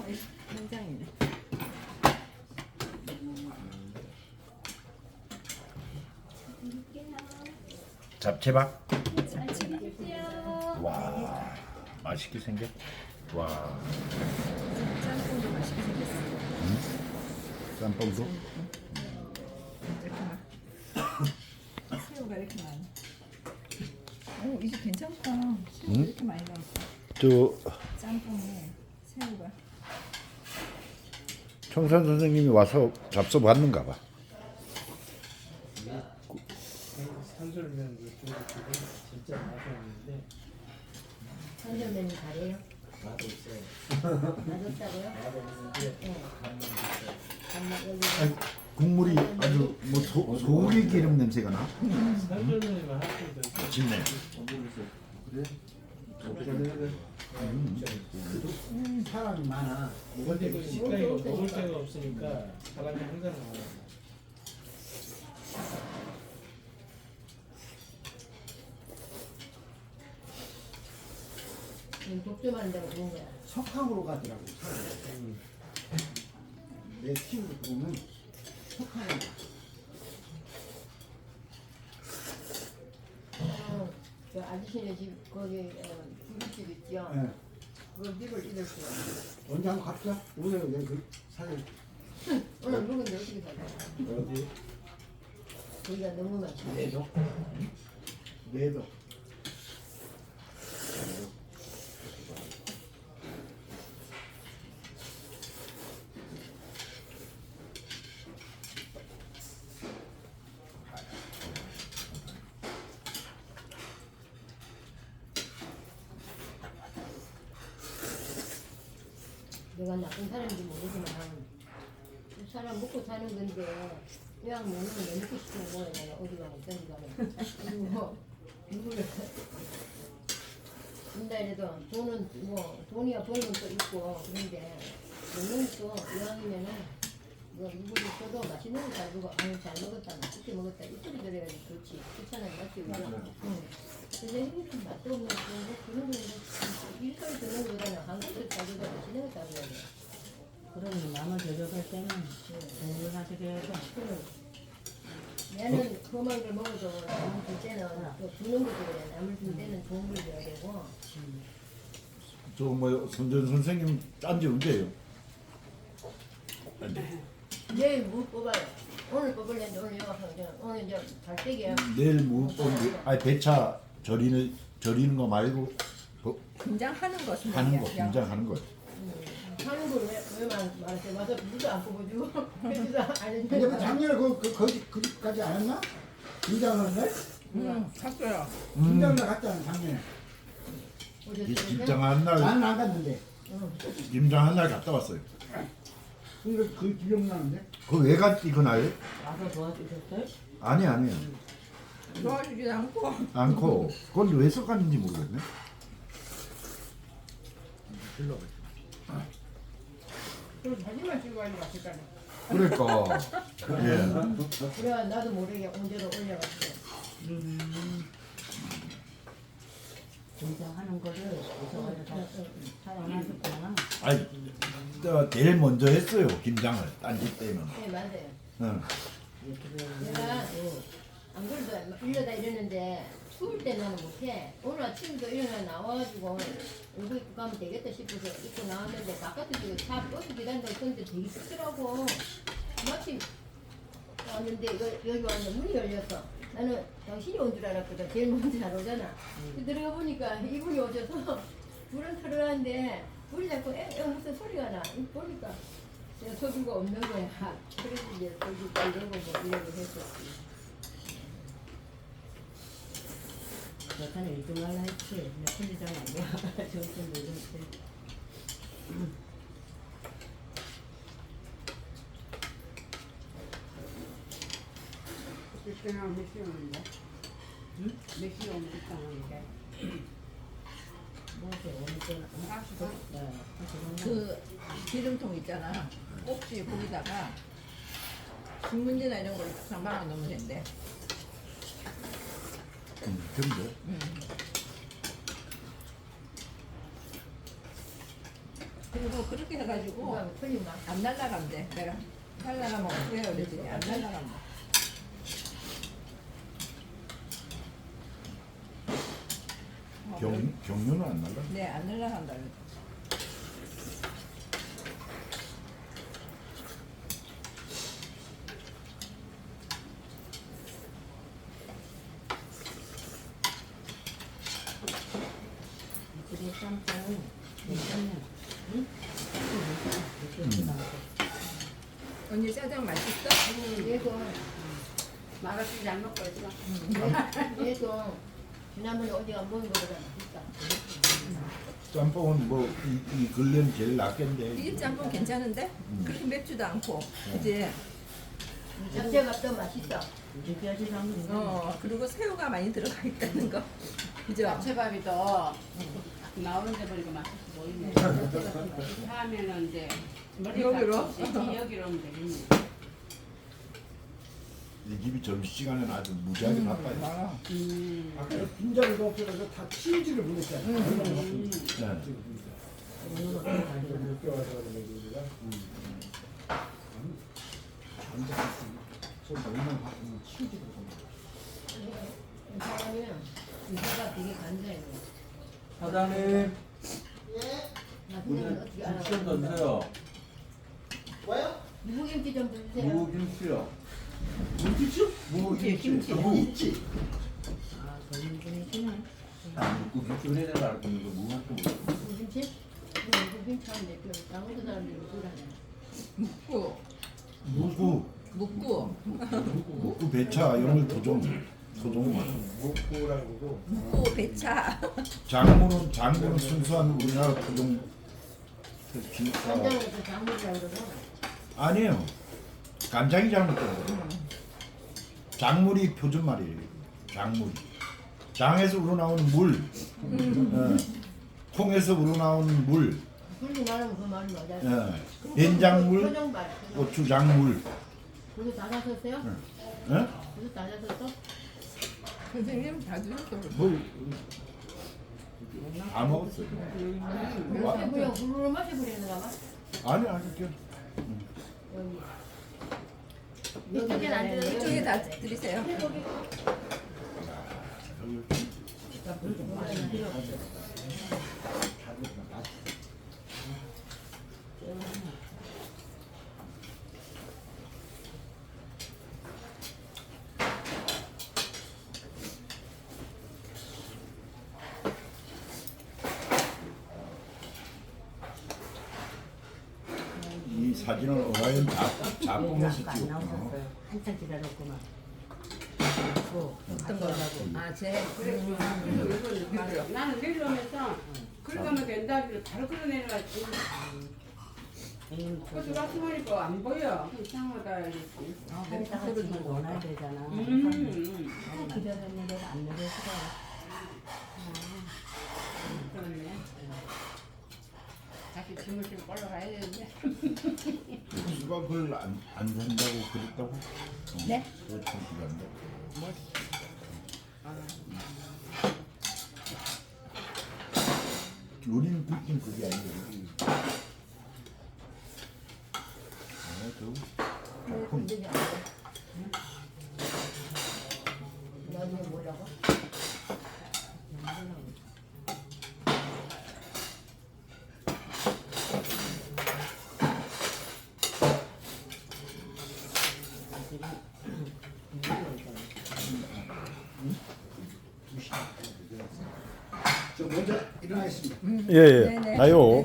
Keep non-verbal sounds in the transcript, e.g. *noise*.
어, 현장이네. 잡채밥. 와 맛있게 생겨. 와 짬뽕도 맛있게 생겼어. 짬뽕도. 이렇게 막 새우가 이렇게 많아. 오, 이제 괜찮다. 새우 응? 이렇게 많이 나왔어. 저 짬뽕에 새우가. 청산 선생님이 와서 잡숴 봤는가 봐. 산술면 진짜 맛있는데 선전면이 잘해요? 맛없어요. 맛없다고요? 맛없는데 네. 여기 국물이 아주 뭐 소, 소고기 기름 냄새가 나. 산술면이만 할수도 있어요. 진네. 음, 사람이 많아. 근데 그 식당에 먹을 데가 없으니까 사람이 항상 많아요. 지금 독점하는 데가 좋은 거야. 석항으로 가더라고. 내 친구 보면 석항으로 가. 어, 저 아저씨네 집 거기 어, 중국집 있죠? 예. 그거 입을 잃었어요. 언제 한번 갑시다. 오세요. 내가 그 사진. *laughs* 오늘 누군데 어떻게 살아? 어디? 거기가 너무 많지. 내도. 내도. 내가 나쁜 사람인지 모르지만 이 사람 먹고 사는 건데 그냥 먹는 거 먹고 싶은 거야 내가 어디 가면 어디 가면. 그리고 뭐 누구를 준다 이래도 돈은 뭐 돈이야 벌는 거 있고. 그런데 먹는 거 이왕이면은 뭐 누구를 줘도 맛있는 거 잘 먹어 아유 잘 먹었다 맛있게 먹었다. 이 소리 들어야지 좋지. 귀찮아요 맞지 응. 근데 좀 맛도 없는 거 그런 거이 소리 듣는 거보다는 한국에서 자기가 맛있는 거 잡아야 돼. 그럼 남을 저녁할 때는 공부를 하시게 해서 얘는 험한 걸 먹어도 남을 줄 때는 또 주는 것도 그래 남을 줄 때는 좋은 걸 줘야 되고. 저뭐 선전 선생님 딴지 언제예요? 내일 무 뽑아요 오늘 뽑을랬는데 오늘 영화상 오늘 이제 갈때기야 내일 무법이 아니 배차 절이는 절이는 거 말고 뭐 김장하는 것은 하는 거 말이야. 김장하는 거. 하는 걸왜왜만 말했어요 와서 물도 안 뽑아주고 해주도 안 근데 그 해주고 작년에 그, 그, 거기, 거기까지 안 했나? 김장하는 날? 응, 갔어요. 김장날 갔잖아, 작년에. 이 김장한 날 나는 안 갔는데. 김장한 날 갔다 왔어요. 근데 그 기억나는데? 그왜 갔지 그날? 와서 도와주셨어요? 아니 아니요. 도와주지 않고. 않고 그건 왜 섞었는지 모르겠네. 그럼 사진만 찍고 가지 마실까? 그러니까 예. 그래 나도 모르게 언제로 올려갔어 공장하는 거를 오셔가지고 촬영하셨구나. 아니 저 제일 먼저 했어요 김장을 딴집 때는. 네 맞아요 응. 내가 안 그래도 일러다 이러는데 추울 때 나는 못해. 오늘 아침에도 일어나 나와가지고 얼굴 입고 가면 되겠다 싶어서 입고 나왔는데 바깥에 차 버스 기다린다고 했는데 되게 춥더라고. 마침 왔는데 이거 여기 왔는데 문이 열렸어. 나는 당신이 온 줄 알았거든. 제일 먼저 잘 오잖아. 들어가 보니까 이분이 오셔서 *laughs* 불은 털어놨는데 불이 자꾸 에, 에 무슨 소리가 나. 보니까 내가 소주가 없는 거야. *laughs* 그래서 이제 소주 이러고 뭐 이러고 했었지. 여자는 일등 할라 했지. 근데 틀리장 아니야. 정신 요 그때는 몇 시에 오는데? 몇 시에 오면 있다는데? 뭐지 오늘 때는 아시고? 네. 그 기름통 있잖아. 꼭지 거기다가 신문지나 이런 걸 상방에 넣으면 된대. 음, 근데 응. 그리고 그렇게 해가지고 안 날라간대. 내가 날라가면 어떻게 해야 되지? 안 날라간대. 경 경륜은 안 날라. 네, 안 날라간다. 그래 짬뽕 괜찮네. 응? 언니 짜장 맛있어? 얘도 말없이 잘 먹고 있어. 얘도 지난번에 어디가 먹은 거보다 맛있다. 짬뽕은 뭐이 이 근래는 제일 낫겠는데. 이게 짬뽕 괜찮은데? 그렇게 맵지도 않고. 그지? 잡채가 더 맛있어. 이제 뼈지 담는 거. 어, 그리고 새우가 많이 들어가 있다는 거. 그죠? 야채밥이 더 나오는 데 보니까 맛있어 보이네. *laughs* 하면은 이제 머리 여기로? 여기로 오면 되겠네. 이 집이 점심시간에는 아주 무지하게 바빠요. 많아. 음. 아까 빈자리가 없어서 다 치즈를 보냈잖아. 네. 오늘 어떻게 가져가? 몇개 와서 그런 얘기가. 앉아있으면 손 너무나 바쁘면 치즈를 보내. 이 사람이 이사가 되게 간절해. 사장님, 나 우리 선생님 어떻게 알아? 김치 좀 넣으세요. 무김치 좀 주세요. 무김치요. 무김치? 무김치. 김치. 무김치. 아, 젊은 분이시네. 무김치 그래 내가 알고 있는 거그 사람들이 그러네. 묵고, 무구, 묵고, 무구 배차 이런 걸 도종 도종 맞아. 목고라고 묵고 배차. 장모는 장모는 순수한 우리나라 토종 진짜 간장에서 장물이라고 그러고. 아니에요. 간장이 잘못된 거 작물이 표준 말이에요. 작물이. 장에서 우러나오는 물, 어, 콩에서 우러나오는 물, 그 말이 맞아요. 어, 된장물. 고추장물. 그거 다 사셨어요? 어? 그거 다 사셨어? 선생님 다 드셨어. 뭘? 다 먹었어요. 후루룩 마셔버리는가 봐. 아니 아니 그 여기. 이쪽엔 안 들어. 이쪽에 다 드리세요. 이 사진을 어라이언 자- 작품에서 찍었구나. 한참 기다렸구만. 또 어떤 거라고? 아, 제. 나는 내려오면서 긁으면 된다 그래 바로 끌어내려가지고 음, 그것도 보니까 안 보여 이상하다 이랬지 아, 두고 넣어놔야 되잖아. 음, 음. 아, 기다렸는데 안 내려서 그렇네 다시 짐을 좀 올라가야 되는데 수가 그걸 안, 안 된다고 그랬다고? 어, 네? 그렇죠. 우리는 듣긴 그게 아니고 우리 아, 저 작품 건드지 않아. 나중에 뭐라고? 일어나겠습니다. 예, 네네. 가요.